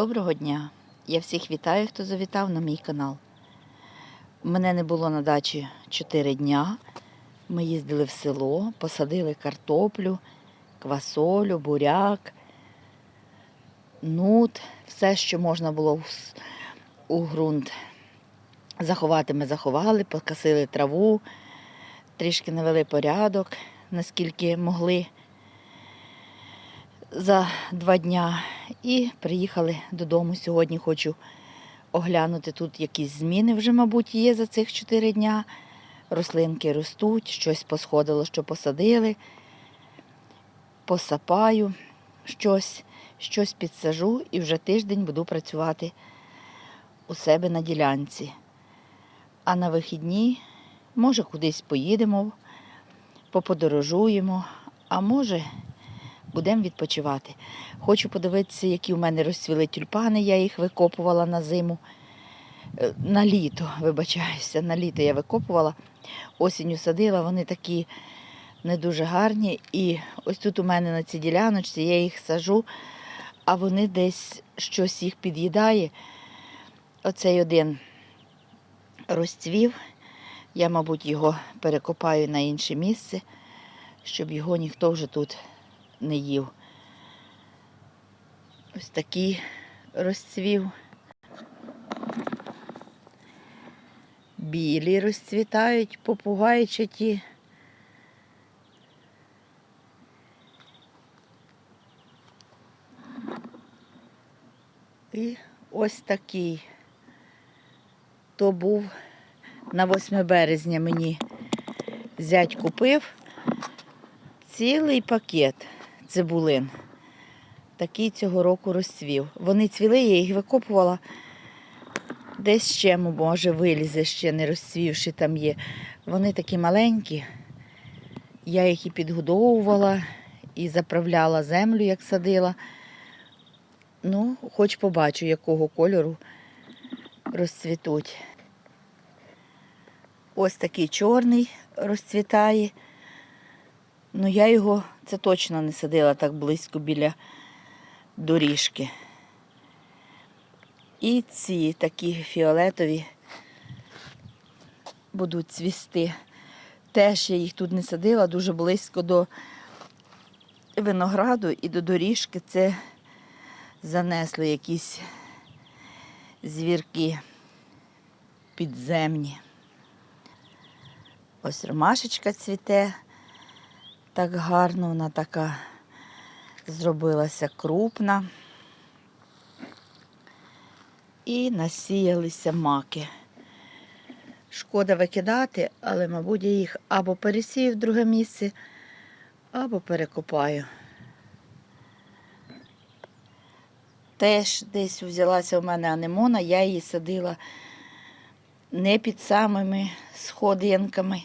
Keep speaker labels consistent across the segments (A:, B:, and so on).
A: Доброго дня! Я всіх вітаю, хто завітав на мій канал. Мене не було на дачі 4 дня. Ми їздили в село, посадили картоплю, квасолю, буряк, нут, все, що можна було у ґрунт заховати, ми заховали, покосили траву, трішки навели порядок, наскільки могли за два дня і приїхали додому. Сьогодні хочу оглянути тут якісь зміни вже, мабуть, є за цих чотири дня. Рослинки ростуть, щось посходило, що посадили, посапаю щось, щось підсажу і вже тиждень буду працювати у себе на ділянці. А на вихідні, може, кудись поїдемо, поподорожуємо, а може, будемо відпочивати. Хочу подивитися, які в мене розцвіли тюльпани, я їх викопувала на зиму. Е, На літо, вибачаюся, на літо я викопувала. Осінню садила, вони такі не дуже гарні. І ось тут у мене на цій діляночці я їх сажу, а вони десь щось їх під'їдає. Оцей один розцвів. Я, мабуть, його перекопаю на інше місце, щоб його ніхто вже тут не їв. Ось такий розцвів. Білі розцвітають, попугайчаті. І ось такий. То був на 8 березня мені зять купив цілий пакет цибулин. Такий цього року розцвів. Вони цвіли, я їх викопувала. Десь ще, може, вилізе, ще не розцвівши там є. Вони такі маленькі. Я їх і підгодовувала, і заправляла землю, як садила. Ну, хоч побачу, якого кольору розцвітуть. Ось такий чорний розцвітає. Ну, я його це точно не садила так близько біля доріжки. І ці такі фіолетові будуть цвісти. Теж я їх тут не садила дуже близько до винограду і до доріжки. Це занесли якісь звірки підземні. Ось ромашечка цвіте так гарно, вона така зробилася крупна. І насіялися маки. Шкода викидати, але, мабуть, я їх або пересію в друге місце, або перекопаю. Теж десь взялася у мене анемона, я її садила не під самими сходинками.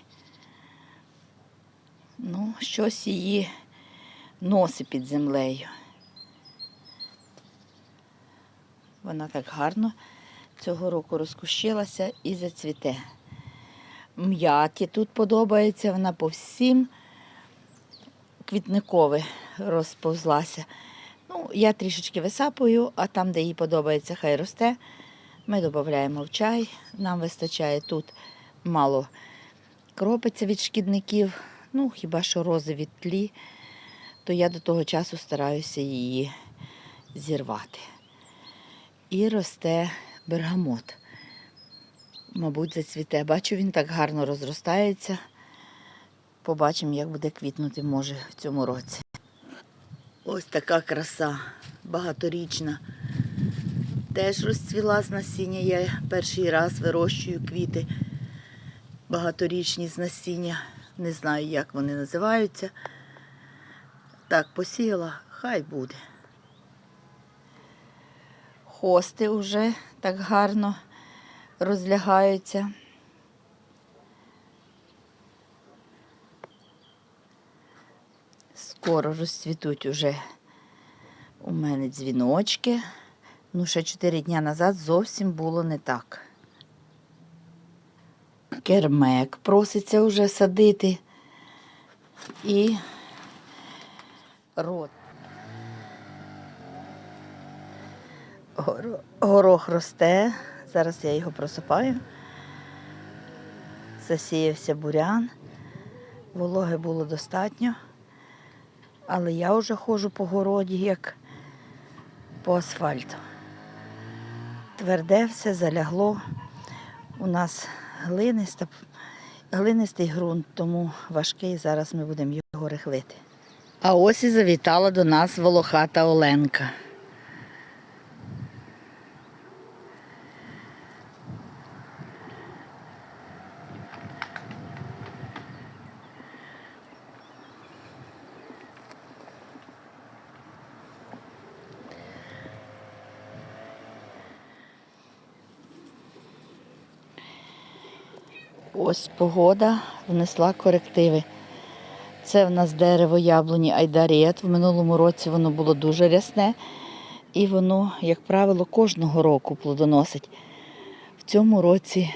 A: Ну, щось її носить під землею. Вона так гарно цього року розкущилася і зацвіте. М'яті тут подобається, вона по всім квітникове розповзлася. Ну, я трішечки висапую, а там, де їй подобається, хай росте. Ми додаємо в чай. Нам вистачає тут мало кропиться від шкідників. Ну, хіба що рози тлі, то я до того часу стараюся її зірвати. І росте бергамот. Мабуть, зацвіте. Бачу, він так гарно розростається. Побачимо, як буде квітнути, може, в цьому році. Ось така краса, багаторічна. Теж розцвіла з насіння. Я перший раз вирощую квіти багаторічні з насіння. Не знаю, як вони називаються. Так, посіяла, хай буде. Хости вже так гарно розлягаються. Скоро розцвітуть уже у мене дзвіночки. Ну, ще 4 дні назад зовсім було не так. Кермек проситься вже садити. І рот. Горох росте. Зараз я його просипаю. Засіявся бурян. Вологи було достатньо. Але я вже ходжу по городі, як по асфальту. Тверде все залягло. У нас глиниста, глинистий ґрунт, тому важкий. Зараз ми будемо його рихлити. А ось і завітала до нас волохата Оленка. Ось погода внесла корективи. Це в нас дерево яблуні Айдаріет. В минулому році воно було дуже рясне, і воно, як правило, кожного року плодоносить. В цьому році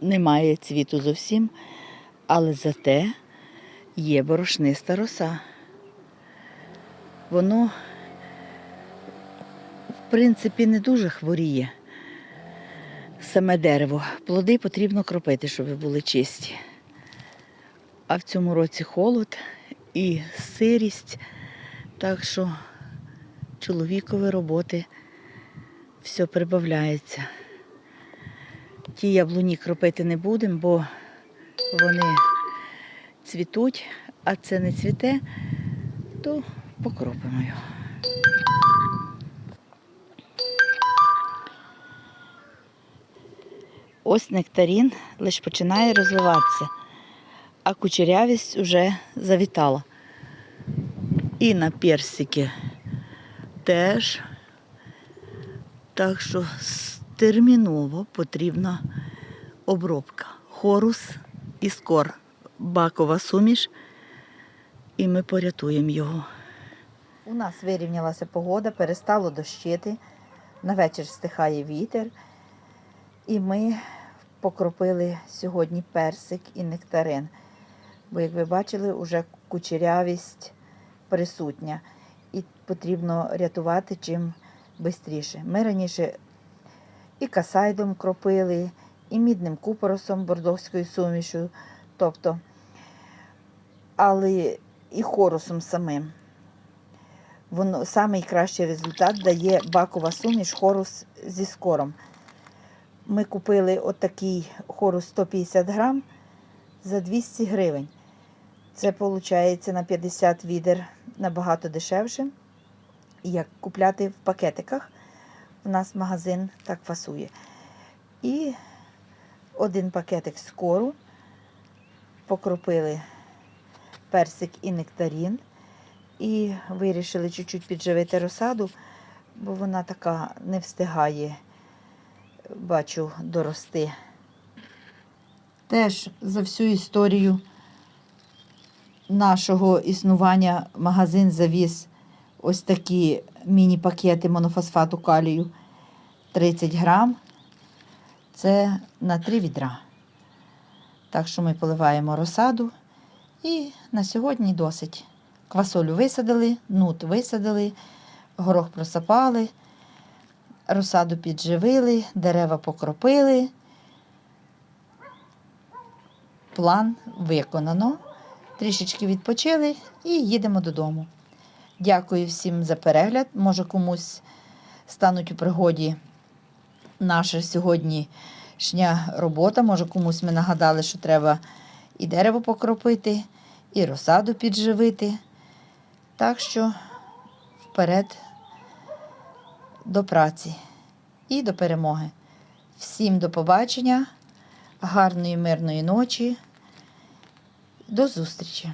A: немає цвіту зовсім, але зате є борошниста роса. Воно, в принципі, не дуже хворіє. Саме дерево. Плоди потрібно кропити, щоб були чисті. А в цьому році холод і сирість. Так що чоловікові роботи все прибавляється. Ті яблуні кропити не будемо, бо вони цвітуть, а це не цвіте, то покропимо його. Ось нектарін лише починає розвиватися, а кучерявість вже завітала. І на персики теж. Так що терміново потрібна обробка. Хорус і скор. Бакова суміш, і ми порятуємо його. У нас вирівнялася погода, перестало дощити. На вечір стихає вітер. І ми покропили сьогодні персик і нектарин. Бо, як ви бачили, вже кучерявість присутня. І потрібно рятувати чим швидше. Ми раніше і касайдом кропили, і мідним купоросом, бордовською сумішю, тобто, але і хорусом самим. Воно найкращий результат дає бакова суміш хорус зі скором. Ми купили отакий хорус 150 грам за 200 гривень. Це виходить на 50 відер набагато дешевше, як купляти в пакетиках. У нас магазин так фасує. І один пакетик скору, покропили персик і нектарін. І вирішили чуть-чуть підживити розсаду, бо вона така не встигає бачу, дорости. Теж за всю історію нашого існування магазин завіз ось такі міні-пакети монофосфату калію 30 грам. Це на 3 відра. Так що ми поливаємо розсаду. І на сьогодні досить. Квасолю висадили, нут висадили, горох просапали розсаду підживили, дерева покропили. План виконано. Трішечки відпочили і їдемо додому. Дякую всім за перегляд. Може, комусь стануть у пригоді наша сьогоднішня робота. Може, комусь ми нагадали, що треба і дерево покропити, і розсаду підживити. Так що вперед до праці і до перемоги. Всім до побачення, гарної мирної ночі. До зустрічі!